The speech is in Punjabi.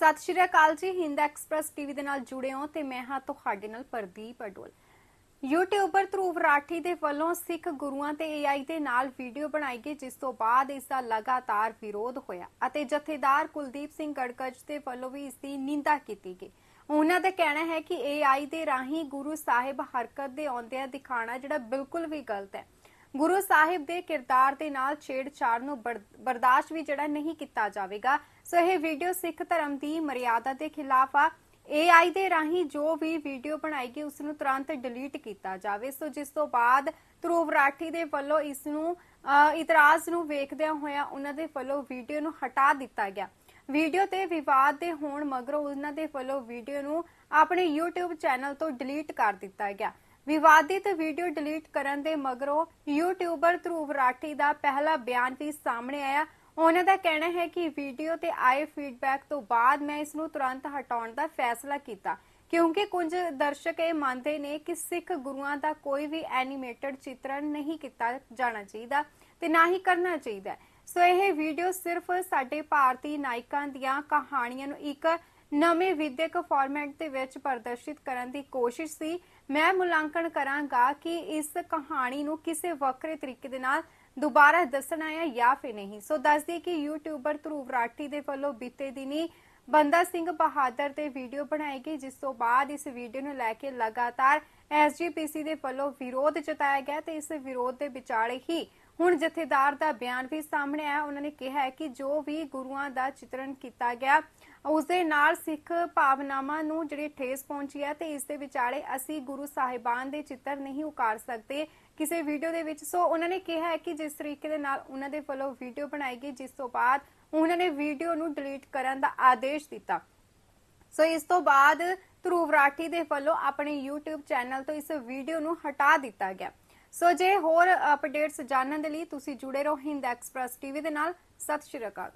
ਸਤਿ ਸ਼੍ਰੀ ਅਕਾਲ ਜੀ, ਹਿੰਦ ਐਕਸਪ੍ਰੈਸ ਟੀਵੀ ਦੇ ਨਾਲ ਜੁੜੇ ਹੋ ਤੇ ਮੈਂ ਹਾਂ ਤੁਹਾਡੇ ਨਾਲ ਪ੍ਰਦੀਪ ਅਡੋਲ। ਯੂਟਿਊਬਰ ਧਰੂਵ ਰਾਠੀ ਦੇ ਵੱਲੋਂ ਸਿੱਖ ਗੁਰੂਆਂ ਤੇ ਏਆਈ ਦੇ ਨਾਲ ਵੀਡੀਓ ਬਣਾਈ ਗਈ, ਜਿਸ ਤੋਂ ਬਾਅਦ ਇਸ ਦਾ ਲਗਾਤਾਰ ਵਿਰੋਧ ਹੋਇਆ ਅਤੇ ਜਥੇਦਾਰ ਕੁਲਦੀਪ ਸਿੰਘ ਗੜਗੜ ਦੇ ਵੱਲੋਂ ਵੀ ਇਸ ਦੀ ਨਿੰਦਾ ਕੀਤੀ ਗਈ। ਉਹਨਾਂ ਦਾ ਕਹਿਣਾ ਹੈ ਕਿ ਏਆਈ ਦੇ ਰਾਹੀਂ ਗੁਰੂ ਸਾਹਿਬ ਹਰਕਤ ਦੇ ਆਉਂਦਿਆਂ ਦਿਖਾਣਾ ਜਿਹੜਾ ਬਿਲਕੁਲ ਵੀ ਗਲਤ ਹੈ। ਗੁਰੂ ਸਾਹਿਬ ਦੇ ਕਿਰਦਾਰ ਦੇ ਨਾਲ ਛੇੜਛਾੜ ਨੂੰ ਬਰਦਾਸ਼ਤ ਵੀ ਜਿਹੜਾ ਨਹੀਂ ਕੀਤਾ ਜਾਵੇਗਾ। ਸੋ ਇਹ ਵੀਡੀਓ ਸਿੱਖ ਧਰਮ ਦੀ ਮਰਿਆਦਾ ਦੇ ਖਿਲਾਫ ਆ। AI ਦੇ ਰਾਹੀਂ ਜੋ ਵੀ ਵੀਡੀਓ ਬਣਾਏਗੀ, ਉਸ ਨੂੰ ਤੁਰੰਤ ਡਿਲੀਟ ਕੀਤਾ ਜਾਵੇ। ਸੋ ਜਿਸ ਤੋਂ ਬਾਅਦ ਧਰੂਵ ਰਾਠੀ ਦੇ ਵੱਲੋਂ ਇਸ ਨੂੰ ਇਤਰਾਜ਼ ਨੂੰ ਵੇਖਦਿਆਂ ਹੋਇਆ ਉਹਨਾਂ ਦੇ ਵੱਲੋਂ ਵੀਡੀਓ ਨੂੰ ਹਟਾ ਦਿੱਤਾ ਗਿਆ। ਵੀਡੀਓ ਤੇ ਵਿਵਾਦ ਦੇ ਹੋਣ ਮਗਰੋਂ ਉਹਨਾਂ ਦੇ ਵੱਲੋਂ ਵੀਡੀਓ ਨੂੰ ਆਪਣੇ YouTube ਚੈਨਲ ਤੋਂ ਡਿਲੀਟ ਕਰ ਦਿੱਤਾ ਗਿਆ। ਵਿਵਾਦਿਤ ਵੀਡੀਓ ਡਿਲੀਟ ਕਰਨ ਦੇ ਮਗਰੋਂ ਯੂਟਿਊਬਰ ਧਰੂਵ ਰਾਠੀ ਦਾ ਪਹਿਲਾ ਬਿਆਨ ਵੀ ਸਾਹਮਣੇ ਆਇਆ। ਉਹਨਾਂ ਦਾ ਕਹਿਣਾ ਹੈ ਕਿ ਵੀਡੀਓ ਤੇ ਆਏ ਫੀਡਬੈਕ ਤੋਂ ਬਾਅਦ ਮੈਂ ਇਸ ਨੂੰ ਤੁਰੰਤ ਹਟਾਉਣ ਦਾ ਫੈਸਲਾ ਕੀਤਾ, ਕਿਉਂਕਿ ਕੁਝ ਦਰਸ਼ਕ ਇਹ ਮੰਨਦੇ ਨੇ ਕਿ ਸਿੱਖ ਗੁਰੂਆਂ ਦਾ ਕੋਈ ਵੀ ਐਨੀਮੇਟਡ ਚਿੱਤਰਨ ਨਹੀਂ ਕੀਤਾ ਜਾਣਾ ਚਾਹੀਦਾ ਤੇ ਨਾ ਹੀ ਕਰਨਾ ਚਾਹੀਦਾ। ਸੋ ਇਹ ਵੀਡੀਓ ਸਿਰਫ ਸਾਡੇ ਭਾਰਤੀ ਨਾਇਕਾਂ ਦੀਆਂ ਕਹਾਣੀਆਂ ਨੂੰ ਇੱਕ ਨਵੇਂ ਵਿਦਿਅਕ ਫਾਰਮੈਟ ਦੇ ਵਿੱਚ ਪ੍ਰਦਰਸ਼ਿਤ ਕਰਨ ਦੀ ਕੋਸ਼ਿਸ਼ ਸੀ। ਮੈਂ ਮੁਲਾਂਕਣ ਕਰਾਂਗਾ ਕਿ ਇਸ ਕਹਾਣੀ ਨੂੰ ਕਿਸੇ ਵੱਖਰੇ ਤਰੀਕੇ ਦੇ ਨਾਲ ਦੁਬਾਰਾ ਦੱਸਣਾ ਹੈ ਜਾਂ ਫਿਰ ਨਹੀਂ। ਸੋ ਦੱਸਦੀ ਕਿ ਯੂਟਿਊਬਰ ਧਰੂਵ ਰਾਠੀ ਦੇ ਵੱਲੋਂ ਬੀਤੇ ਦਿਨੀ ਬੰਦਾ ਸਿੰਘ ਬਹਾਦਰ ਤੇ ਵੀਡੀਓ ਬਣਾਈ ਗਈ ਜਿਸ ਤੋਂ ਬਾਅਦ ਇਸ ਵੀਡੀਓ ਨੂੰ ਲੈ ਕੇ ਲਗਾਤਾਰ ਐਸਜੀਪੀਸੀ ਦੇ ਵੱਲੋਂ ਵਿਰੋਧ ਜਤਾਇਆ ਗਿਆ ਤੇ ਇਸ ਵਿਰੋਧ ਦੇ ਵਿਚਾਲੇ ਹੀ ਹੁਣ ਜਥੇਦਾਰ ਦਾ ਬਿਆਨ ਵੀ ਸਾਹਮਣੇ ਆਇਆ। ਉਹਨਾਂ ਨੇ ਕਿਹਾ ਹੈ ਕਿ ਜੋ ਵੀ ਗੁਰੂਆਂ ਦਾ ਚਿਤਰਨ ਕੀਤਾ ਗਿਆ, ਉਸ ਦੇ ਨਾਲ ਸਿੱਖ ਭਾਵਨਾਵਾਂ ਨੂੰ ਜਿਹੜੀ ਠੇਸ ਪਹੁੰਚੀ ਹੈ ਤੇ ਇਸ ਦੇ ਵਿਚਾਲੇ ਅਸੀਂ ਗੁਰੂ ਸਾਹਿਬਾਨ ਦੇ ਚਿੱਤਰ ਨਹੀਂ ਉਕਾਰ ਸਕਦੇ। ਕਿਸੇ ਵੀਡੀਓ ਦੇ ਵਿੱਚ ਸੋ ਉਹਨਾਂ ਨੇ ਕਿਹਾ ਹੈ ਕਿ ਜਿਸ ਤਰੀਕੇ ਦੇ ਨਾਲ ਉਹਨਾਂ ਦੇ ਵੱਲੋਂ ਵੀਡੀਓ ਬਣਾਈ ਗਈ, ਜਿਸ ਤੋਂ ਬਾਅਦ ਉਹਨਾਂ ਨੇ ਵੀਡੀਓ ਨੂੰ ਡਿਲੀਟ ਕਰਨ ਦਾ ਆਦੇਸ਼ ਦਿੱਤਾ। ਸੋ ਇਸ ਤੋਂ ਬਾਅਦ ਧਰੂਵ ਰਾਠੀ ਦੇ ਵੱਲੋਂ ਆਪਣੇ YouTube ਚੈਨਲ ਤੋਂ ਇਸ ਵੀਡੀਓ ਨੂੰ ਹਟਾ ਦਿੱਤਾ ਗਿਆ। ਸੋ ਜੇ ਹੋਰ ਅਪਡੇਟਸ ਜਾਣਨ ਦੇ ਲਈ ਤੁਸੀਂ ਜੁੜੇ ਰਹੋ ਹਿੰਦ ਐਕਸਪ੍ਰੈਸ ਟੀਵੀ ਦੇ ਨਾਲ। ਸਤਿ ਸ਼੍ਰੀ ਅਕਾਲ।